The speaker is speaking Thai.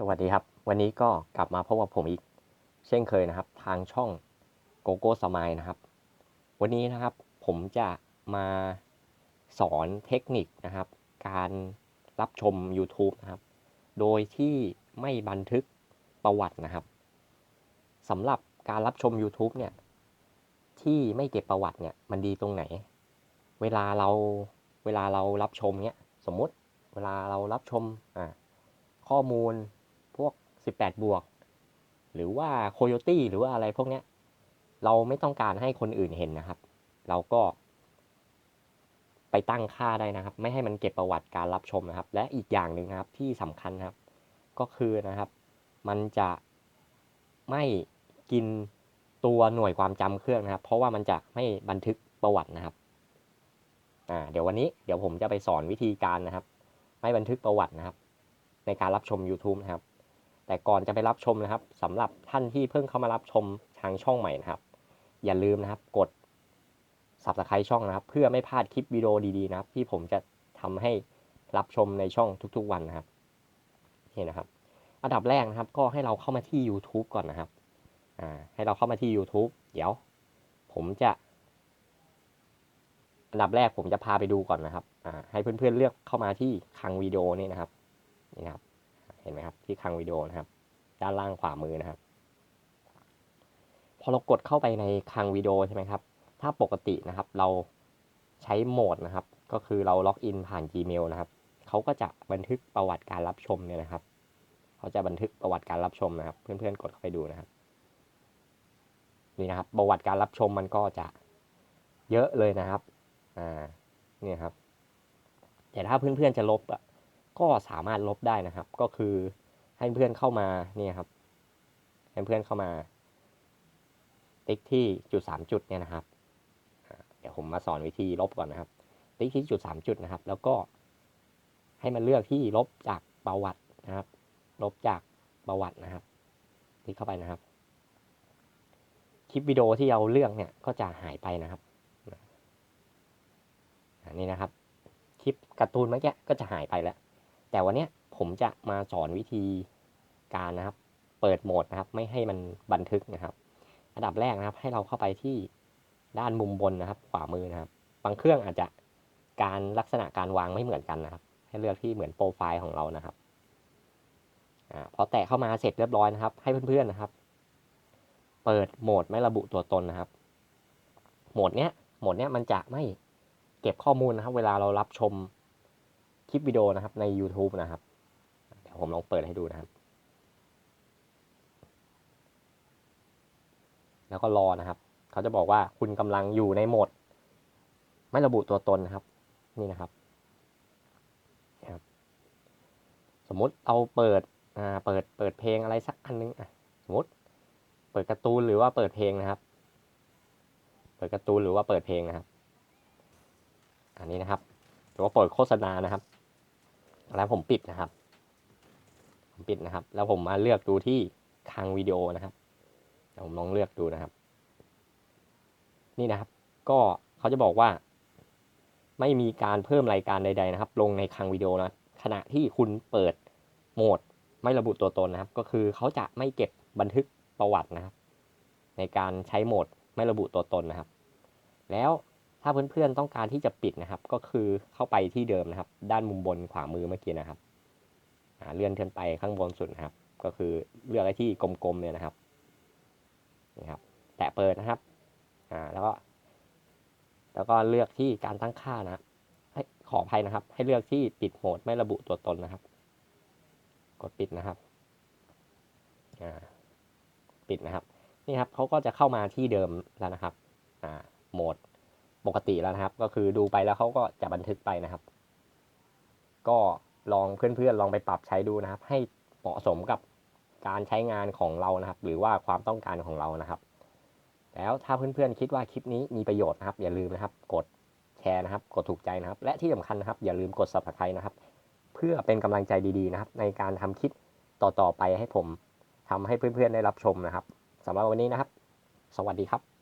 สวัสดีครับ วันนี้ก็กลับมาพบกับผมอีก เช่นเคยนะครับ ทางช่องโกโก้สมายนะครับ วันนี้นะครับผมจะมาสอนเทคนิคนะครับ การรับชม YouTube นะครับ โดยที่ไม่บันทึกประวัตินะครับสำหรับการรับชม YouTube เนี่ย ที่ไม่เก็บประวัติเนี่ยมันดีตรงไหน เวลาเราเวลาเรารับชมเนี่ยสมมติเวลาเรารับชมอ่าข้อมูล 18 บวก หรือว่าโคโยตี้หรือว่าอะไรพวกเนี้ย เราไม่ต้องการให้คนอื่นเห็นนะครับ เราก็ ไปตั้งค่าได้นะครับ ไม่ให้มันเก็บประวัติการรับชมนะครับ และอีกอย่างหนึ่งนะครับที่สำคัญครับ ก็คือนะครับ มันจะไม่กินตัวหน่วยความจำเครื่องนะครับ เพราะว่ามันจะไม่บันทึกประวัตินะครับอ่าเดี๋ยววันนี้เดี๋ยวผมจะไปสอนวิธีการนะครับ ไม่บันทึกประวัตินะครับ ในการรับชม YouTube นะครับ แต่ก่อนจะไปรับชมนะครับสำหรับท่านที่เพิ่งเข้ามารับชมทางช่องใหม่นะครับ อย่าลืมนะครับกด subscribe ช่องนะครับ เพื่อไม่พลาดคลิปวิดีโอดีๆนะครับ ที่ผมจะทำให้รับชมในช่องทุกๆวันนะครับนี่นะครับ อันดับแรกนะครับก็ให้เราเข้ามาที่ YouTube ก่อนนะครับอ่าให้เราเข้ามาที่ YouTube เดี๋ยว ผมจะอันดับแรกผมจะพาไปดูก่อนนะครับอ่าให้เพื่อนๆเลือกเข้ามาที่คลังวิดีโอนี่นะครับนี่นะครับ เห็นไหมครับที่คลังวิดีโอนะครับ ด้านล่างขวามือนะครับ พอเรากดเข้าไปในคลังวิดีโอใช่ไหมครับ ถ้าปกตินะครับ เราใช้โหมดนะครับ ก็คือเราล็อกอินผ่าน Gmail นะครับเขาก็จะบันทึกประวัติการรับชมเนี่ยนะครับเขาจะบันทึกประวัติการรับชมนะครับ เพื่อนๆกดเข้าไปดูนะครับ นี่นะครับ ประวัติการรับชมมันก็จะเยอะเลยนะครับอ่าเนี่ยครับ แต่ถ้าเพื่อนๆจะลบอะ ก็สามารถลบได้นะครับ ก็คือให้เพื่อนเข้ามาเนี่ยครับ ให้เพื่อนเข้ามา ติ๊กที่จุดสามจุดเนี่ยนะครับ เดี๋ยวผมมาสอนวิธีลบก่อนนะครับ ติ๊กที่จุดสามจุดนะครับ แล้วก็ให้มันเลือกที่ลบจากประวัตินะครับ ลบจากประวัตินะครับ ติ๊กเข้าไปนะครับ คลิปวิดีโอที่เราเลือกเนี่ยก็จะหายไปนะครับอันนี้นะครับ คลิปการ์ตูนเมื่อกี้ก็จะหายไปแล้ว แต่วันนี้ผมจะมาสอนวิธีการนะครับ เปิดโหมดนะครับ ไม่ให้มันบันทึกนะครับ อันดับแรกนะครับ ให้เราเข้าไปที่ด้านมุมบนนะครับ ขวามือนะครับ บางเครื่องอาจจะการลักษณะการวางไม่เหมือนกันนะครับ ให้เลือกที่เหมือนโปรไฟล์ของเรานะครับอ่าพอแตะเข้ามาเสร็จเรียบร้อยนะครับ ให้เพื่อนๆนะครับ เปิดโหมดไม่ระบุตัวตนนะครับ โหมดเนี้ยโหมดเนี้ยมันจะไม่เก็บข้อมูลนะครับ เวลาเรารับชม คลิปวิดีโอนะครับใน YouTube นะครับ เดี๋ยวผมลองเปิดให้ดูนะครับ แล้วก็รอนะครับ เขาจะบอกว่าคุณกำลังอยู่ในโหมด ไม่ระบุตัวตนนะครับ นี่นะครับ สมมุติเอาเปิดอ่าเปิดเปิดเพลงอะไรสักอันนึงอะสมมติ เปิดการ์ตูนหรือว่าเปิดเพลงนะครับ เปิดการ์ตูนหรือว่าเปิดเพลงนะครับ อันนี้นะครับหรือว่าเปิดโฆษณานะครับ แล้วผมปิดนะครับ ผมปิดนะครับ แล้วผมมาเลือกดูที่คลังวิดีโอนะครับเดี๋ยวผมลองเลือกดูนะครับ นี่นะครับ ก็เขาจะบอกว่า ไม่มีการเพิ่มรายการใด ๆ นะครับ ลงในคลังวิดีโอนะขณะที่คุณเปิดโหมดไม่ระบุตัวตนนะครับ ก็คือเขาจะไม่เก็บบันทึกประวัตินะครับ ในการใช้โหมดไม่ระบุตัวตนนะครับ แล้ว ถ้าเพื่อนๆต้องการที่จะปิดนะครับ ก็คือเข้าไปที่เดิมนะครับ ด้านมุมบนขวามือเมื่อกี้นะครับเลื่อนขึ้นไปข้างบนสุดนะครับ ก็คือเลือกไอ้ที่กลมๆเนี่ยนะครับนี่ครับ แตะเปิดนะครับอ่าแล้วก็แล้วก็เลือกที่การตั้งค่านะให้ขออภัยนะครับ ให้เลือกที่ปิดโหมดไม่ระบุตัวตนนะครับ กดปิดนะครับอ่าปิดนะครับ นี่ครับเขาก็จะเข้ามาที่เดิมแล้วนะครับอ่าโหมด ปกติแล้วนะครับ ก็คือดูไปแล้วเขาก็จะบันทึกไปนะครับ ก็ลองเพื่อนๆลองไปปรับใช้ดูนะครับ ให้เหมาะสมกับการใช้งานของเรานะครับ หรือว่าความต้องการของเรานะครับ แล้วถ้าเพื่อนๆคิดว่าคลิปนี้มีประโยชน์นะครับ อย่าลืมนะครับ กดแชร์นะครับ กดถูกใจนะครับ และที่สำคัญนะครับ อย่าลืมกด subscribe นะครับ เพื่อเป็นกำลังใจดีๆนะครับ ในการทำคลิปต่อๆไปให้ผมทำให้เพื่อนๆได้รับชมนะครับสำหรับวันนี้นะครับ สวัสดีครับ